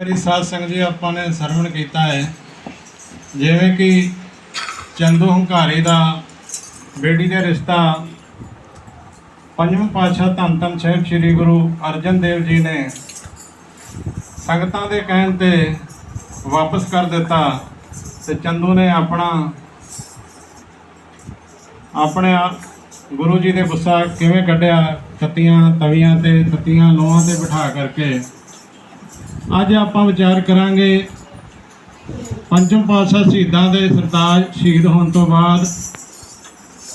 ਮੇਰੀ ਸਾਧ ਸੰਗਤ ਜੀ, ਆਪਾਂ ਨੇ ਸਰਵਣ ਕੀਤਾ ਹੈ। ਜਿਵੇਂ ਕਿ ਚੰਦੂ ਹੰਕਾਰੀ ਦਾ ਬੇਟੀ ਦਾ ਰਿਸ਼ਤਾ ਪੰਜਵੇਂ ਪਾਤਸ਼ਾਹ ਧੰਨ ਧੰਨ ਸਾਹਿਬ ਸ੍ਰੀ ਗੁਰੂ ਅਰਜਨ ਦੇਵ ਜੀ ਨੇ ਸੰਗਤਾਂ ਦੇ ਕਹਿਣ ਤੇ ਵਾਪਸ ਕਰ ਦਿੱਤਾ ਤੇ ਚੰਦੂ ਨੇ ਆਪਣਾ ਆਪਣੇ ਆ- ਗੁਰੂ ਜੀ ਦੇ ਗੁੱਸਾ ਕਿਵੇਂ ਕੱਢਿਆ, ਤਤੀਆਂ, ਤਵੀਆਂ ਤੇ ਤਤੀਆਂ ਲੋਹਾਂ ਤੇ ਬਿਠਾ ਕਰਕੇ ਅੱਜ ਆਪਾਂ ਵਿਚਾਰ ਕਰਾਂਗੇ ਪੰਚਮ ਪਾਤਸ਼ਾਹ ਸ਼ਹੀਦਾਂ ਦੇ ਸਰਤਾਜ ਸ਼ਹੀਦ ਹੋਣ ਤੋਂ ਬਾਅਦ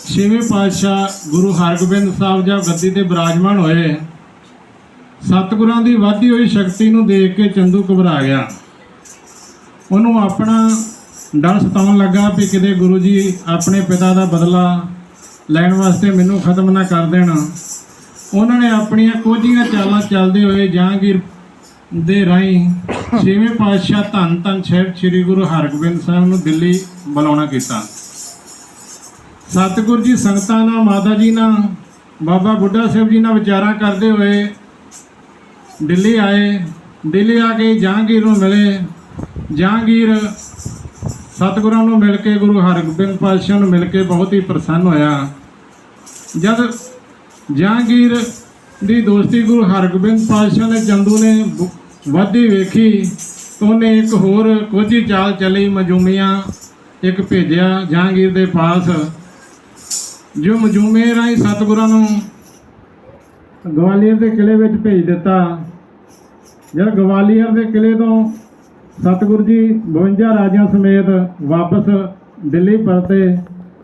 ਛੇਵੇਂ ਪਾਤਸ਼ਾਹ ਗੁਰੂ ਹਰਗੋਬਿੰਦ ਸਾਹਿਬ ਜਦ ਗੱਦੀ ਤੇ ਬਿਰਾਜਮਾਨ ਹੋਏ, ਸਤਿਗੁਰਾਂ ਦੀ ਵਾਧੀ ਹੋਈ ਸ਼ਕਤੀ ਨੂੰ ਦੇਖ ਕੇ ਚੰਦੂ ਘਬਰਾ ਗਿਆ। ਉਹਨੂੰ ਆਪਣਾ ਡਰ ਸਤਾਉਣ ਲੱਗਾ ਵੀ ਕਿਤੇ ਗੁਰੂ ਜੀ ਆਪਣੇ ਪਿਤਾ ਦਾ ਬਦਲਾ ਲੈਣ ਵਾਸਤੇ ਮੈਨੂੰ ਖਤਮ ਨਾ ਕਰ ਦੇਣ। ਉਹਨਾਂ ਨੇ ਆਪਣੀਆਂ ਕੋਝੀਆਂ ਚਾਲਾਂ ਚੱਲਦੇ ਹੋਏ ਜਹਾਂਗੀਰ ਦੇ ਰਾਹੀਂ ਛੇਵੇਂ ਪਾਤਸ਼ਾਹ ਧੰਨ ਧੰਨ ਸਾਹਿਬ ਸ੍ਰੀ ਗੁਰੂ ਹਰਗੋਬਿੰਦ ਸਾਹਿਬ ਨੂੰ ਦਿੱਲੀ ਬੁਲਾਉਣਾ ਕੀਤਾ। ਸਤਿਗੁਰੂ ਜੀ ਸੰਗਤਾਂ ਨਾਲ, ਮਾਤਾ ਜੀ ਨਾਲ, ਬਾਬਾ ਬੁੱਢਾ ਸਾਹਿਬ ਜੀ ਨਾਲ ਵਿਚਾਰਾ ਕਰਦੇ ਹੋਏ ਦਿੱਲੀ ਆਏ। ਦਿੱਲੀ ਆ ਕੇ ਜਹਾਂਗੀਰ ਨੂੰ ਮਿਲੇ। ਜਹਾਂਗੀਰ ਸਤਿਗੁਰਾਂ ਨੂੰ ਮਿਲ ਕੇ, ਗੁਰੂ ਹਰਗੋਬਿੰਦ ਪਾਤਸ਼ਾਹ ਨੂੰ ਮਿਲ ਕੇ ਬਹੁਤ ਹੀ ਪ੍ਰਸੰਨ ਹੋਇਆ। ਜਦ ਜਹਾਂਗੀਰ ਦੀ ਦੋਸਤੀ ਗੁਰੂ ਹਰਗੋਬਿੰਦ ਪਾਤਸ਼ਾਹ ਨੇ ਚੰਦੂ ਨੇ ਬ- ਵਾਧੀ ਵੇਖੀ ਉਹਨੇ ਇੱਕ ਹੋਰ ਕੋਝੀ ਚਾਲ ਚਲੀ ਮਜੂਮੀਆਂ, ਇੱਕ ਭੇਜਿਆ ਜਹਾਂਗੀਰ ਦੇ ਪਾਸ। ਜੋ ਮਜੂਮੇ ਰਾਹੀਂ ਸਤਿਗੁਰਾਂ ਨੂੰ ਗਵਾਲੀਅਰ ਦੇ ਕਿਲੇ ਵਿੱਚ ਭੇਜ ਦਿੱਤਾ। ਜਦ ਗਵਾਲੀਅਰ ਦੇ ਕਿਲੇ ਤੋਂ ਸਤਿਗੁਰੂ ਜੀ 52 ਰਾਜਿਆਂ ਸਮੇਤ ਵਾਪਸ ਦਿੱਲੀ ਪਰਤੇ,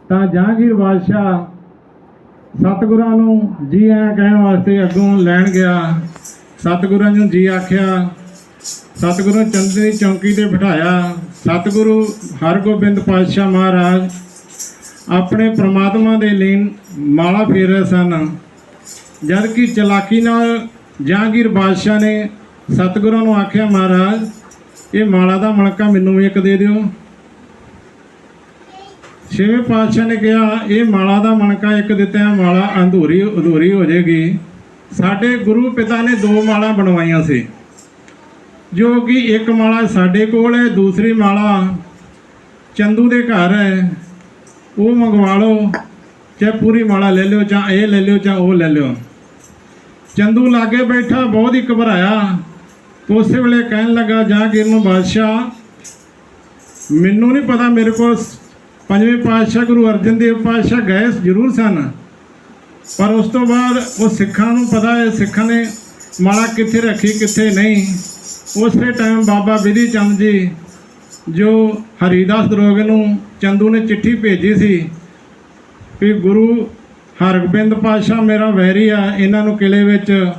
ਤਾਂ ਜਹਾਂਗੀਰ ਬਾਦਸ਼ਾਹ ਸਤਿਗੁਰਾਂ ਨੂੰ ਜੀ ਆਇਆਂ ਕਹਿਣ ਵਾਸਤੇ ਅੱਗੋਂ ਲੈਣ ਗਿਆ। ਸਤਿਗੁਰਾਂ ਨੂੰ ਜੀ ਆਖਿਆ, ਸਤਿਗੁਰੂ ਚੰਦ ਦੀ ਚੌਂਕੀ ਤੇ ਬਿਠਾਇਆ, ਸਤਿਗੁਰੂ ਹਰਗੋਬਿੰਦ ਪਾਤਸ਼ਾਹ ਮਹਾਰਾਜ, ਆਪਣੇ ਪ੍ਰਮਾਤਮਾ ਦੇ ਲੀਨ ਮਾਲਾ ਫੇਰ ਰਹੇ ਸਨ। ਜਦ ਕਿ ਚਲਾਕੀ ਨਾਲ ਜਹਾਂਗੀਰ ਬਾਦਸ਼ਾਹ ਨੇ ਸਤਿਗੁਰਾਂ ਨੂੰ ਆਖਿਆ, ਮਹਾਰਾਜ, ਇਹ ਮਾਲਾ ਦਾ ਮਣਕਾ ਮੈਨੂੰ ਵੀ ਇੱਕ ਦੇ ਦਿਓ। ਛੇਵੇਂ ਪਾਤਸ਼ਾਹ ਨੇ ਕਿਹਾ, ਇਹ ਮਾਲਾ ਦਾ ਮਣਕਾ ਇੱਕ ਦਿੱਤਾ ਮਾਲਾ ਅਧੂਰੀ ਅਧੂਰੀ ਹੋ ਜਾਏਗੀ। ਸਾਡੇ ਗੁਰੂ ਪਿਤਾ ਨੇ ਦੋ ਮਾਲਾ ਬਣਵਾਈਆਂ ਸੀ। ਜੋ ਕਿ ਇੱਕ ਮਾਲਾ ਸਾਡੇ ਕੋਲ ਹੈ, ਦੂਸਰੀ ਮਾਲਾ ਚੰਦੂ ਦੇ ਘਰ ਹੈ। ਉਹ ਮੰਗਵਾ ਲਓ, ਚਾਹੇ ਪੂਰੀ ਮਾਲਾ ਲੈ ਲਿਓ ਜਾਂ ਇਹ ਲੈ ਲਿਓ ਜਾਂ ਉਹ ਲੈ ਲਿਓ। ਚੰਦੂ ਲਾਗੇ ਬੈਠਾ, ਬਹੁਤ ਹੀ ਘਬਰਾਇਆ। ਉਸੇ ਵੇਲੇ ਕਹਿਣ ਲੱਗਾ ਜਹਾਂਗੀਰ ਨੂੰ ਬਾਦਸ਼ਾਹ, ਮੈਨੂੰ ਨਹੀਂ ਪਤਾ ਮੇਰੇ ਕੋਲ ਪੰਜਵੇਂ ਪਾਤਸ਼ਾਹ ਗੁਰੂ ਅਰਜਨ ਦੇਵ ਪਾਤਸ਼ਾਹ ਗਏ ਜ਼ਰੂਰ ਸਨ। ਪਰ ਉਸ ਤੋਂ ਬਾਅਦ ਉਹ ਸਿੱਖਾਂ ਨੂੰ ਪਤਾ ਹੈ, ਸਿੱਖਾਂ ਨੇ ਮਾਲਾ ਕਿੱਥੇ ਰੱਖੀ, ਕਿੱਥੇ ਨਹੀਂ। ਉਸੇ ਟਾਈਮ ਬਾਬਾ ਵਿਧੀ ਚੰਦ ਜੀ, ਜੋ ਹਰੀਦਾਸ ਦਰੋਗ ਨੂੰ ਚੰਦੂ ਨੇ ਚਿੱਠੀ ਭੇਜੀ ਸੀ ਕਿ ਗੁਰੂ ਹਰਗੋਬਿੰਦ ਪਾਤਸ਼ਾਹ ਮੇਰਾ ਵੈਰੀ ਆ, ਇਹਨਾਂ ਨੂੰ ਕਿਲੇ ਵਿੱਚ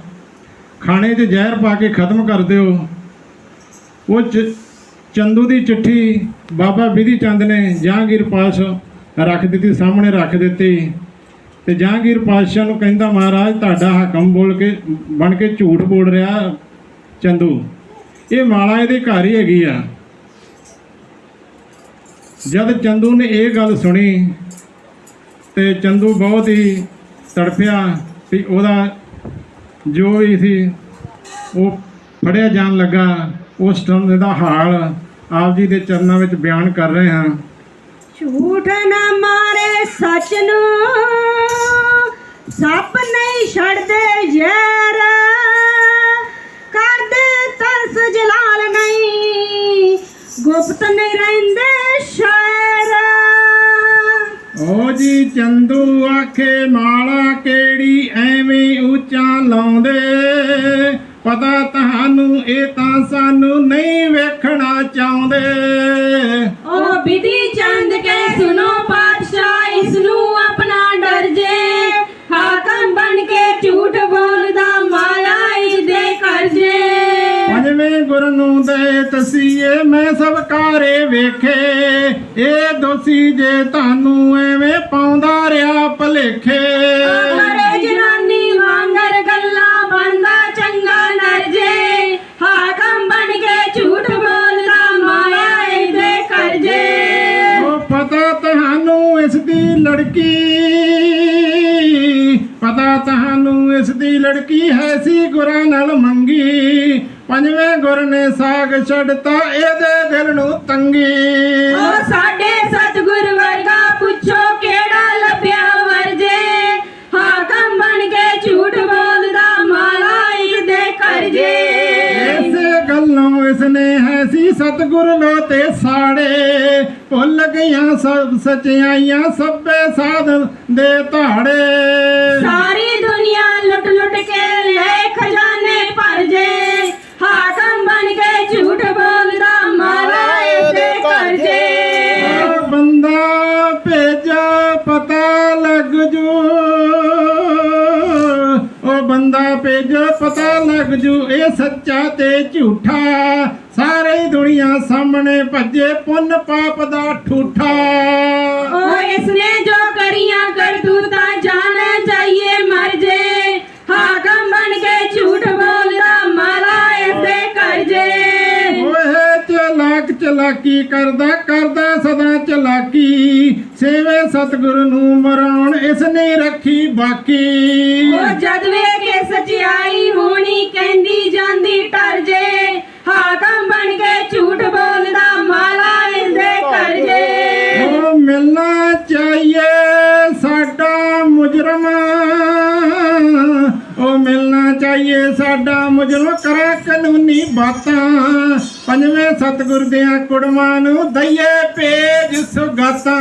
ਖਾਣੇ 'ਚ ਜ਼ਹਿਰ ਪਾ ਕੇ ਖਤਮ ਕਰ ਦਿਓ। ਉਹ ਚੰਦੂ ਦੀ ਚਿੱਠੀ ਬਾਬਾ ਵਿਧੀ ਚੰਦ ਨੇ ਜਹਾਂਗੀਰ ਪਾਸ ਰੱਖ ਦਿੱਤੀ, ਸਾਹਮਣੇ ਰੱਖ ਦਿੱਤੀ। ਤੇ ਜਹਾਂਗੀਰ ਪਾਤਸ਼ਾਹ ਨੂੰ ਕਹਿੰਦਾ, ਮਹਾਰਾਜ, ਤੁਹਾਡਾ ਹਾਕਮ ਬੋਲ ਕੇ, ਬਣ ਕੇ ਝੂਠ ਬੋਲ ਰਿਹਾ ਚੰਦੂ। ਇਹ ਮਾਲਾ ਇਹਦੇ ਘਰ ਹੀ ਹੈਗੀ ਆ। ਜਦ ਚੰਦੂ ਨੇ ਇਹ ਗੱਲ ਸੁਣੀ ਤੇ ਚੰਦੂ ਬਹੁਤ ਹੀ ਤੜਫਿਆ ਵੀ ਉਹਦਾ ਜੋ ਵੀ ਸੀ, ਉਹ ਫੜਿਆ ਜਾਣ ਲੱਗਾ। ਉਸ ਟਰਮ ਦਾ ਹਾਲ ਆਪ ਜੀ ਦੇ ਚਰਨਾਂ ਵਿੱਚ ਬਿਆਨ ਕਰ ਰਹੇ ਹਾਂ। ਝੂਠ ਨਾ ਮਾਰੇ। ਸੱਚ ਨੂੰ ਸੱਪ ਨਹੀਂ ਛੱਡਦੇ ਜ਼ਹਿਰ। ਕਰਦੇ ਤਰਸ ਜਲਾਲ ਨਹੀਂ, ਗੁਪਤ ਨਹੀਂ ਰਹਿੰਦੇ ਸ਼ਾਇਰ ਓ ਜੀ ਚੰਦੂ ਆਖੇ ਮਾਲਾ ਕਿਹੜੀ ਐਵੇਂ ਉੱਚਾ ਲਾਉਂਦੇ? ਪਤਾ ਤੁਹਾਨੂੰ ਇਹ ਤਾਂ ਸਾਨੂੰ ਨਹੀਂ ਵੇਖਣਾ ਚਾਹੁੰਦੇ। ਝੂਠ ਬੋਲਦਾ ਮਾਇਆ ਦੇ ਕਰਜੇ ਪੰਜਵੇਂ ਗੁਰ ਨੂੰ ਦੇ ਤਸੀਏ ਮੈਂ ਸਭ ਕਾਰੇ ਵੇਖੇ। ਇਹ ਦੋਸੀ ਜੇ ਤੁਹਾਨੂੰ ਐਵੇਂ ਪਾਉਂਦਾ ਰਿਹਾ ਭਲੇਖੇ। ਲੜਕੀ ਹੈ ਸੀ ਗੁਰਾਂ ਨਾਲ ਮੰਗੀ ਪੰਜਵੇਂ ਗੁਰ ਨੇ ਸਾਗ ਛੱਡਤਾ ਇਹਦੇ ਦਿਲ ਨੂੰ ਤੰਗੀ। ਓ ਸਾਡੇ ਸਤਿਗੁਰ ਵਰਗਾ ਪੁੱਛੋ ਕਿਹੜਾ ਲੱਭਿਆ ਵਰਜੇ? ਹਾਕਮ ਬਣ ਕੇ ਝੂਠ ਬੋਲਦਾ ਮਾਲਾ ਇਸ ਦੇ ਕਰਜੇ। ਇਸੇ ਗੱਲੋਂ ਇਸਨੇ ਹੈ ਸੀ ਸਤਿਗੁਰ ਲੋ ਤੇ ਸਾੜੇ। ਭੁੱਲ ਗਈਆਂ ਸਭ ਸਚਾਈਆਂ ਸਭੇ ਸਾਧ ਦੇ ਧਾੜੇ। ਸਾਰੀ ਪਤਾ ਲੱਗ ਜੂ ਇਹ ਸੱਚਾ ਤੇ ਝੂਠਾ। ਸਾਰੇ ਹੀ ਦੁਨੀਆ ਸਾਹਮਣੇ ਭੱਜੇ ਪੁੰਨ ਪਾਪ ਦਾ ਠੂਠਾ। ਓ ਇਸਨੇ ਜੋ ਕਰੀਆਂ ਕਰਤੂਤਾਂ ਜਾਣ ਜਾਈਏ ਮਰ ਜੇ। ਹਾਕਮ ਬਣ ਕੇ ਝੂਠ ਬੋਲਦਾ ਮਾਲਾ ਇਸ ਦੇ ਕਰਜੇ ਓਏ ਚਲਾਕ ਚਲਾਕੀ ਕਰਦਾ ਕਰਦਾ ਸਦਾ ਚਲਾਕੀ। ਸੇਵੇ ਸਤਿਗੁਰੂ ਨੂੰ ਮਰਾਉਣ ਇਸ ਨੇ ਰੱਖੀ ਬਾਕੀ। ਉਹ ਜਦ ਵੇਖੇ ਸਚਾਈ ਹੋਣੀ ਕਹਿੰਦੀ ਜਾਂਦੀ ਟਰ ਜੇ। ਹਾਕਮ ਬਣ ਕੇ ਝੂਠ ਬੋਲਦਾ ਮਾਲਾ ਇਸ ਦੇ ਕਰਜੇ ਉਹ ਮਿਲਣਾ ਚਾਹੀਏ ਸਾਡਾ ਮੁਜਰਮ। ਉਹ ਮਿਲਣਾ ਚਾਹੀਏ ਸਾਡਾ ਮੁਜਰਮ। ਕਰਾ ਕਾਨੂੰਨੀ ਬਾਤਾਂ। ਪੰਜਵੇਂ ਸਤਿਗੁਰ ਦੀਆਂ ਕੁੜਮਾਂ ਨੂੰ ਦਈਏ ਭੇਜ ਸੁਗਾਤਾਂ।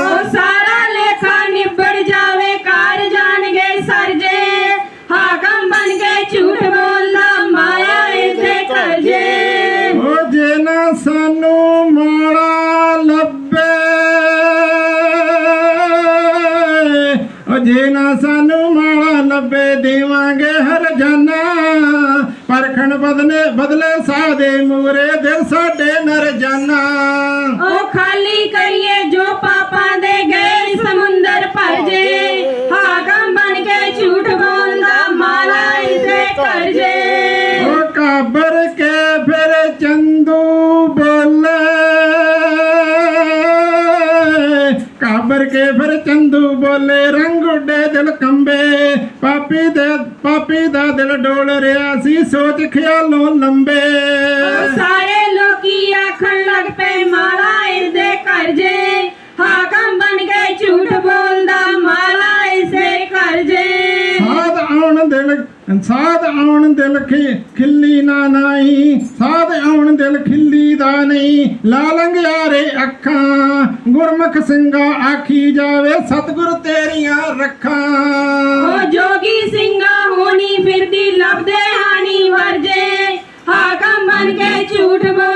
ਉਹ ਸਾਰਾ ਲੇਖਾ ਨਿਬੜ ਬਦਲੇ ਬਦਲੇ ਸਾਦੇ ਮੂਰੇ ਦਿਲ ਸਾਡੇ ਨਰ ਜਾਨਾ। ਉਹ ਖਾਲੀ ਕਰੀਏ ਜੋ ਪਾਪਾਂ ਦੇ ਗਏ ਸਮੁੰਦਰ ਭਰ ਜੇ। ਹਾਕਮ ਬਣ ਕੇ ਝੂਠ ਬੋਲਦਾ ਮਾਲਾ ਇਸ ਦੇ ਕਰਜੇ ਉਹ ਕਾਬਰ ਕੇ ਫਿਰ ਚੰਦੂ ਬੋਲੇ। ਕਾਬਰ ਕੇ ਫਿਰ ਚੰਦੂ ਬੋਲੇ। ਰੰਗ ਉੱਡੇ ਦਿਲ ਕੰਬੇ ਪਾਪੀ ਦਾ ਦਿਲ ਡੋਲ ਰਿਹਾ ਸੀ ਸੋਚ ਖਿਆਲੋਂ ਲੰਬੇ। ਸਾਧ ਆਉਣ ਦਿਲ ਖਿੱਲੀ ਨਾ ਨਾਈ ਸਾਧ ਆਉਣ ਦਿਲ ਖਿੱਲੀ ਦਾ ਨਹੀਂ। ਲਾਲੰਗ ਯਾਰੇ ਅੱਖਾਂ, ਗੁਰਮੁਖ ਸਿੰਘਾ ਆਖੀ ਜਾਵੇ, ਸਤਿਗੁਰ ਤੇਰੀਆਂ ਰੱਖਾਂ। ਉਹ ਜੋਗੀ ਸਿੰਘਾ, ਹੋਣੀ ਫਿਰਦੀ, ਲੱਭਦੇ ਹਾਨੀ ਵਰਜੇ। ਹਾਕਮ ਬਣ ਕੇ ਝੂਠ ਬੋਲਦਾ